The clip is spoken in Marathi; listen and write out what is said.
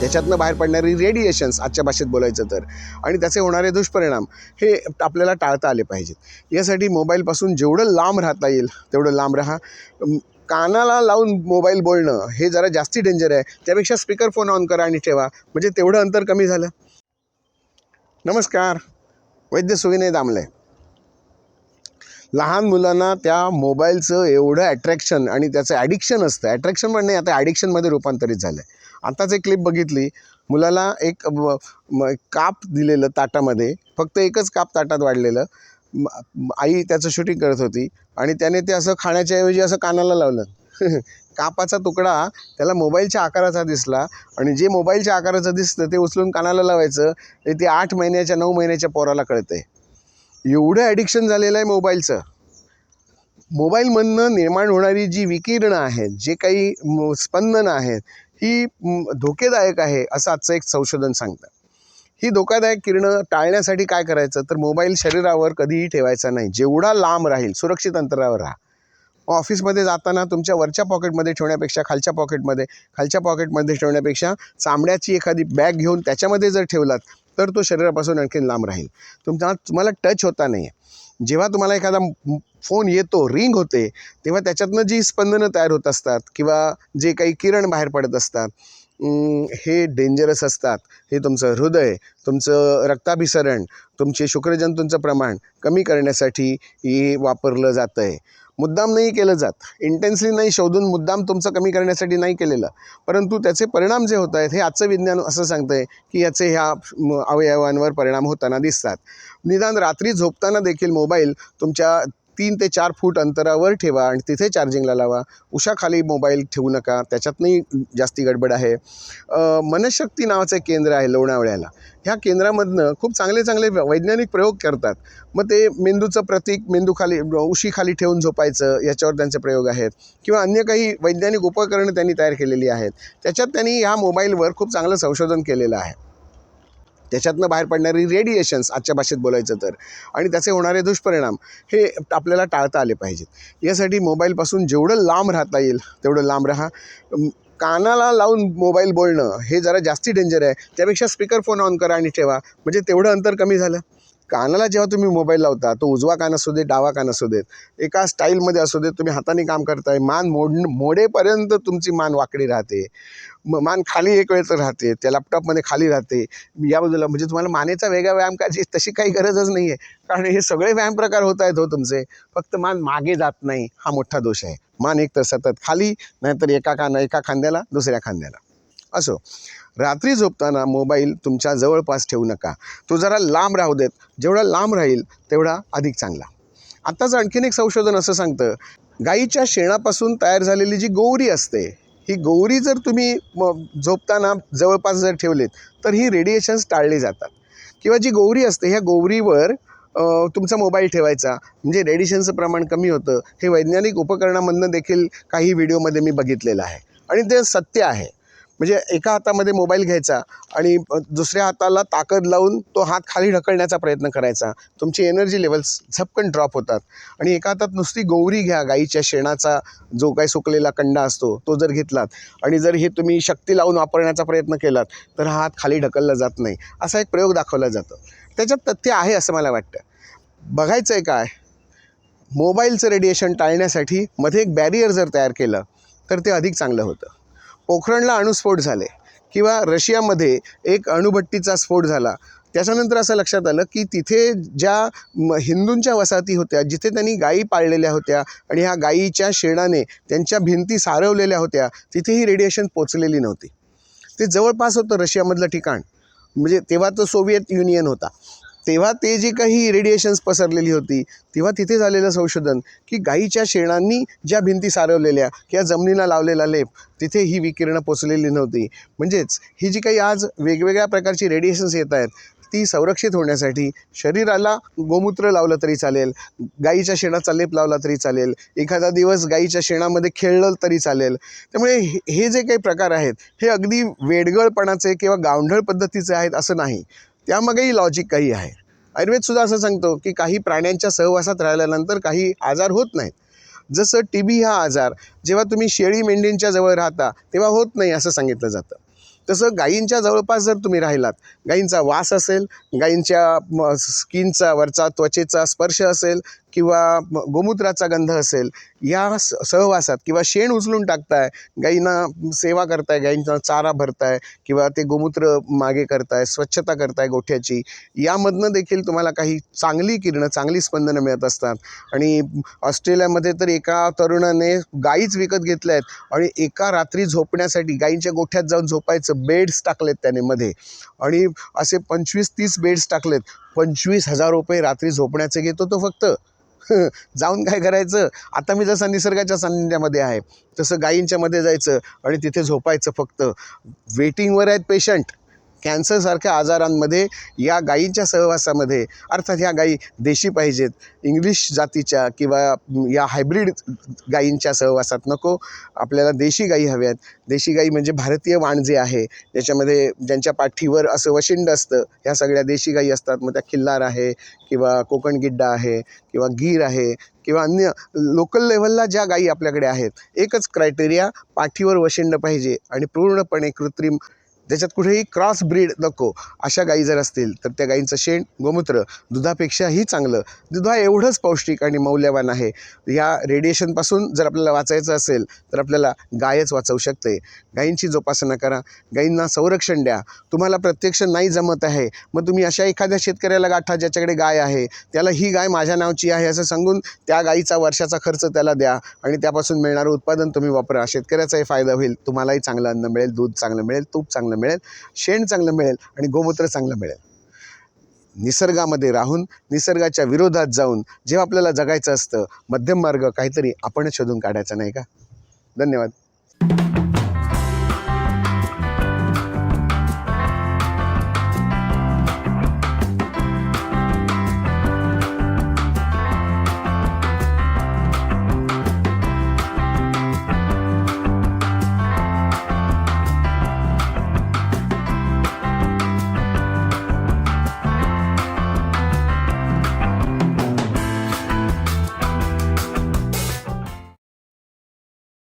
त्याच्यातनं बाहेर पडणारी रेडिएशन्स आजच्या भाषेत बोलायचं तर. आणि त्याचे होणारे दुष्परिणाम हे आपल्याला टाळता आले पाहिजेत. यासाठी मोबाईलपासून जेवढं लांब राहता येईल तेवढं लांब राहा. कानाला लावून मोबाईल बोलणं हे जरा जास्ती डेंजर आहे. त्यापेक्षा स्पीकर फोन ऑन करा आणि ठेवा. म्हणजे तेवढं अंतर कमी झालं. नमस्कार. वैद्य सुविनय दामले. लहान मुलांना त्या मोबाईलचं एवढं अट्रॅक्शन आणि त्याचं ॲडिक्शन असतं. ॲट्रॅक्शन पण नाही आता ॲडिक्शनमध्ये रूपांतरित झालं आहे आताच एक क्लिप बघितली. मुलाला एक म- काप दिलेलं ताटामध्ये. फक्त एकच काप ताटात वाढलेलं. आई त्याचं शूटिंग करत होती आणि त्याने ते असं खाण्याच्या ऐवजी असं कानाला लावलं. कापाचा तुकडा त्याला मोबाईलच्या आकाराचा दिसला आणि जे मोबाईलच्या आकाराचं दिसतं ते उचलून कानाला लावायचं. ते आठ महिन्याच्या नऊ महिन्याच्या पोराला कळतं आहे एवढं ॲडिक्शन झालेलं आहे मोबाईलचं मोबाईलमधनं निर्माण होणारी जी विकिरणं आहेत जे काही स्पंदनं आहेत ही धोकेदायक आहे असं आजचं एक संशोधन सांगतं. ही धोकादायक किरणं टाळण्यासाठी काय करायचं? तर मोबाईल शरीरावर कधीही ठेवायचा नाही. जेवढा लांब राहील सुरक्षित अंतरावर राहा. ऑफिसमध्ये जाताना तुमच्या वरच्या पॉकेटमध्ये ठेवण्यापेक्षा खालच्या पॉकेटमध्ये खालच्या पॉकेटमध्ये ठेवण्यापेक्षा चामड्याची एखादी बॅग घेऊन त्याच्यामध्ये जर ठेवलात तर तो शरीरापासून आणखीन लांब राहील. तुमचा तुम्हाला टच होता नाही आहे जेव्हा तुम्हाला एखादा फोन येतो रिंग होते तेव्हा त्याच्यातनं जी स्पंदनं तयार होत असतात किंवा जे काही किरण बाहेर पडत असतात हे डेंजरस असतात. हे तुमचं हृदय तुमचं रक्ताभिसरण तुमचे शुक्रजंतूंचं प्रमाण कमी करण्यासाठी हे वापरलं जातं आहे मुद्दाम नाही केलं जात. इंटेन्सली नाही शोधून मुद्दाम तुमचं कमी करण्यासाठी नाही केलेलं. परंतु त्याचे परिणाम जे होत आहेत हे आजचं विज्ञान असं सांगतं आहे की याचे ह्या म, अवयवांवर परिणाम होताना दिसतात. निदान रात्री झोपताना देखील मोबाईल तुमच्या तीन ते चार फूट अंतरावर ठेवा आणि तिथे चार्जिंगला लावा. उशाखाली मोबाईल ठेवू नका. त्याच्यातनंही जास्ती गडबड आहे. मनशक्ती नावाचं एक केंद्र आहे लोणावळ्याला. ह्या केंद्रामधनं खूप चांगले चांगले वैज्ञानिक प्रयोग करतात. मग ते मेंदूचं प्रतीक मेंदूखाली उशीखाली ठेवून झोपायचं याच्यावर त्यांचे प्रयोग आहेत. किंवा अन्य काही वैज्ञानिक उपकरणं त्यांनी तयार केलेली आहेत. त्याच्यात त्यांनी ह्या मोबाईलवर खूप चांगलं संशोधन केलेलं आहे. त्याच्यातनं बाहेर पडणारी रेडिएशन्स आजच्या भाषेत बोलायचं तर. आणि त्याचे होणारे दुष्परिणाम हे आपल्याला टाळता आले पाहिजेत. यासाठी मोबाईलपासून जेवढं लांब राहता येईल तेवढं लांब राहा. कानाला लावून मोबाईल बोलणं हे जरा जास्ती डेंजर आहे. त्यापेक्षा स्पीकर फोन ऑन करा आणि ठेवा. म्हणजे तेवढं अंतर कमी झालं. कानाला जेव्हा तुम्ही मोबाईल लावता तो उजवा कान असू दे डावा कान असू देत एका स्टाईलमध्ये असू देत तुम्ही हाताने काम करताय मान मोड मोडेपर्यंत तुमची मान वाकडी राहते. म मान खाली एक वेळ तर राहते त्या लॅपटॉपमध्ये खाली राहते. या बाजूला म्हणजे तुम्हाला मानेचा वेगळा व्यायाम करायची तशी काही गरजच नाही आहे कारण हे सगळे व्यायाम प्रकार होत आहेत हो तुमचे. फक्त मान मागे जात नाही हा मोठा दोष आहे. मान एक तर सतत खाली नाहीतर एका काना एका खांद्याला दुसऱ्या खांद्याला. असो. रात्री झोपताना मोबाईल तुमच्या जवळपास ठेवू नका. तो जरा लांब राहू देत. जेवढा लांब राहील तेवढा अधिक चांगला. आत्ताच आणखीन एक संशोधन असं सांगतं. गाईच्या शेणापासून तयार झालेली जी गौरी असते ही गौरी जर तुम्ही झोपताना जवळपास जर ठेवलेत तर ही रेडिएशन्स टाळली जातात. किंवा जी गौरी असते ह्या गौरीवर तुमचा मोबाईल ठेवायचा. म्हणजे रेडिएशनचं प्रमाण कमी होतं. हे वैज्ञानिक उपकरणामधनं देखील काही व्हिडिओमध्ये मी बघितलेलं आहे. आणि ते सत्य आहे. म्हणजे एका हातामध्ये मोबाईल घ्यायचा आणि दुसऱ्या हाताला ताकद लावून तो हात खाली ढकलण्याचा प्रयत्न करायचा. तुमची एनर्जी लेवल्स झपकन ड्रॉप होतात. आणि एका हातात नुसती गौरी घ्या गाईच्या शेणाचा जो काही सुकलेला कंडा असतो तो जर घेतलात आणि जर हे तुम्ही शक्ती लावून वापरण्याचा प्रयत्न केलात तर हा हात खाली ढकलला जात नाही. असा एक प्रयोग दाखवला जातो. त्याच्यात तथ्य आहे असं मला वाटतं. बघायचं आहे काय? मोबाईलचं रेडिएशन टाळण्यासाठी मध्ये एक बॅरियर जर तयार केलं तर ते अधिक चांगलं होतं. पोखरणला अणुस्फोट झाले किंवा रशियामध्ये एक अणुभट्टीचा स्फोट झाला. त्याच्यानंतर असं लक्षात आलं की तिथे ज्या म- हिंदूंच्या वसाहती होत्या जिथे त्यांनी गायी पाळलेल्या होत्या आणि ह्या गायीच्या शेणाने त्यांच्या भिंती सारवलेल्या होत्या तिथे ही रेडिएशन पोचलेली नव्हती. ते जवळपास होतं रशियामधलं ठिकाण. म्हणजे तेव्हा तो सोव्हिएत युनियन होता. तेव्हा ते जी काही रेडिएशन्स पसरलेली होती तेव्हा तिथे झालेलं संशोधन की गाईच्या शेणांनी ज्या भिंती सारवलेल्या किंवा जमिनीला लावलेला लेप तिथे ही विकिरणं पोचलेली नव्हती. म्हणजेच ही जी काही आज वेगवेगळ्या प्रकारची रेडिएशन्स येत आहेत ती संरक्षित होण्यासाठी शरीराला गोमूत्र लावलं तरी चालेल गाईच्या शेणाचा लेप लावला तरी चालेल एखादा दिवस गाईच्या शेणामध्ये खेळलं तरी चालेल. त्यामुळे हे हे जे काही प्रकार आहेत हे अगदी वेडगळपणाचे किंवा गावंढळ पद्धतीचे आहेत असं नाही. त्यामागेही लॉजिक काही आहे. आयुर्वेदसुद्धा असं सांगतो की काही प्राण्यांच्या सहवासात राहिल्यानंतर काही आजार होत नाहीत. जसं टी बी हा आजार जेव्हा तुम्ही शेळी मेंढींच्या जवळ राहता तेव्हा होत नाही असं सांगितलं जातं. तसं गायींच्या जवळपास जर तुम्ही राहिलात गायींचा वास असेल गायींच्या स्किनचा वरचा त्वचेचा स्पर्श असेल किंवा गोमूत्राचा गंध असेल या स सहवासात किंवा शेण उचलून टाकताय गाईंना सेवा करताय गाईंचा चारा भरताय किंवा ते गोमूत्र मागे करताय स्वच्छता करताय गोठ्याची यामधनं देखील तुम्हाला काही चांगली किरणं चांगली स्पंदनं मिळत असतात. आणि ऑस्ट्रेलियामध्ये तर एका तरुणाने गाईच विकत घेतल्या आहेत आणि एका रात्री झोपण्यासाठी गाईंच्या गोठ्यात जाऊन झोपायचं बेड्स टाकलेत त्याने मध्ये. आणि असे पंचवीस तीस बेड्स टाकलेत. पंचवीस हजार रुपये रात्री झोपण्याचे घेतो तो फक्त. जाऊन काय करायचं? आता मी जसं निसर्गाच्या सान्निध्यामध्ये आहे तसं गायींच्यामध्ये जायचं आणि तिथे झोपायचं फक्त. वेटिंगवर आहेत पेशंट कॅन्सरसारख्या आजारांमध्ये या गायींच्या सहवासामध्ये अर्थात ह्या गायी देशी पाहिजेत. इंग्लिश जातीच्या किंवा या हायब्रिड गायींच्या सहवासात नको. आपल्याला देशी गायी हव्यात. देशी गाई म्हणजे भारतीय वाण जे आहे ज्याच्यामध्ये ज्यांच्या पाठीवर असं वशिंड असतं ह्या सगळ्या देशी गायी असतात. मग त्या खिल्लार आहे किंवा कोकण गिड्डा आहे किंवा गीर आहे किंवा अन्य लोकल लेवलला ज्या गायी आपल्याकडे आहेत एकच क्रायटेरिया पाठीवर वशिंड पाहिजे आणि पूर्णपणे कृत्रिम ज्याच्यात कुठेही क्रॉस ब्रीड नको. अशा गायी जर असतील तर त्या गायींचं शेण गोमूत्र दुधापेक्षाही चांगलं. दुधा एवढंच पौष्टिक आणि मौल्यवान आहे. या रेडिएशनपासून जर आपल्याला वाचायचं असेल तर आपल्याला गायच वाचवू शकते. गायींची जोपासना करा. गायींना संरक्षण द्या. तुम्हाला प्रत्यक्ष नाही जमत आहे मग तुम्ही अशा एखाद्या शेतकऱ्याला गाठा ज्याच्याकडे गाय आहे त्याला ही गाय माझ्या नावची आहे असं सांगून त्या गायीचा वर्षाचा खर्च त्याला द्या आणि त्यापासून मिळणारं उत्पादन तुम्ही वापरा. शेतकऱ्याचाही फायदा होईल. तुम्हालाही चांगलं अन्न मिळेल दूध चांगलं मिळेल तूप चांगलं मिळेल शेण चांगलं मिळेल आणि गोमूत्र चांगलं मिळेल. निसर्गामध्ये राहून निसर्गाच्या विरोधात जाऊन जेव्हा आपल्याला जगायचं असतं मध्यम मार्ग काहीतरी आपणच शोधून काढायचा नाही का? धन्यवाद.